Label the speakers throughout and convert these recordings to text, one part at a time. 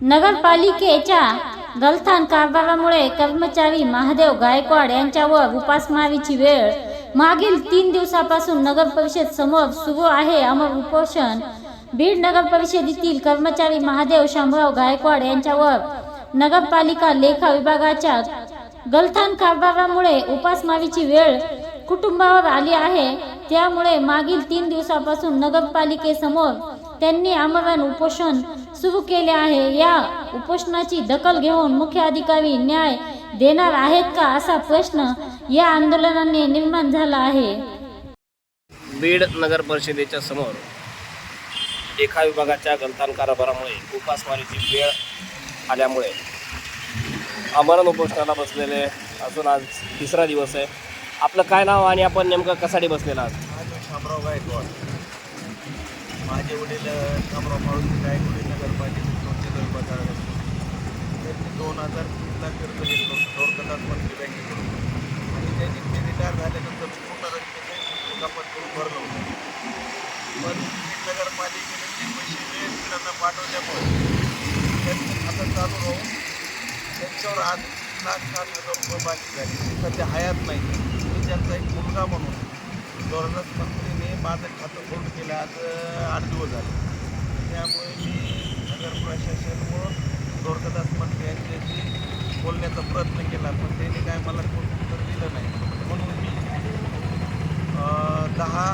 Speaker 1: नगरपालिकेच्या गलथान कारभारामुळे कर्मचारी महादेव गायकवाड यांच्यावर उपासमारीची वेळ. मागील तीन दिवसापासून नगर परिषद समोर सुरू आहे. अमर उपोषण. बीड नगर परिषदेतील कर्मचारी महादेव शामराव गायकवाड यांच्यावर नगरपालिका लेखा विभागाच्या गलथान कारभारामुळे उपासमारीची वेळ कुटुंबावर आली आहे. त्यामुळे मागील तीन दिवसापासून नगरपालिकेसमोर त्यांनी आमरण उपोषण सुरू केले आहे. या उपोषणाची दखल घेऊन मुख्य अधिकारी न्याय देणार आहेत का असा प्रश्न या आंदोलनाने निर्माण झाला आहे.
Speaker 2: बीड नगर परिषदेच्या समोर एका विभागाच्या गलथान कारभारामुळे उपासमारीची वेळ आल्यामुळे अमरण उपोषणाला बसलेले असून आज तिसरा दिवस आहे. आपलं काय नाव आणि आपण नेमकं कशासाठी बसलेला आहात?
Speaker 3: माझे वडील अ, माळून गायकवाडी नगरपालिकेत दोनशे दरबाजार त्यांनी दोन हजार तीनला कर्ज घेतलं होतं. थोरकदास मंत्री बँकेकडून. आणि त्यांनी ते रिटायर झाल्यानंतर पूर्ण रकमेचे कपात करून भरलं होतं. पण नगरपालिकेने ते पैसे वेळेत त्यांना पाठवल्यामुळे त्यांचं खातं चालू राहून त्यांच्यावर आज लाख साठ हजार रुपये बाकी झाले. सध्या हयात नाही. मी त्यांचा एक मुलगा म्हणून गव्हर्नन्स मंत्री माझं खातं सोडून केलं आज आठ दिवस झाले. त्यामुळे मी नगर प्रशासनामुळं द्वारकादास मंत्री यांच्याशी बोलण्याचा प्रयत्न केला पण त्यांनी काय मला कोण उत्तर दिलं नाही. म्हणून मी दहा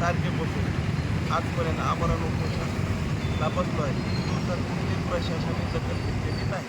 Speaker 3: तारखेपासून आजपर्यंत आमरण उपोषणला बसलो आहे दिवसात कुठली प्रशासनाने दखल नाही.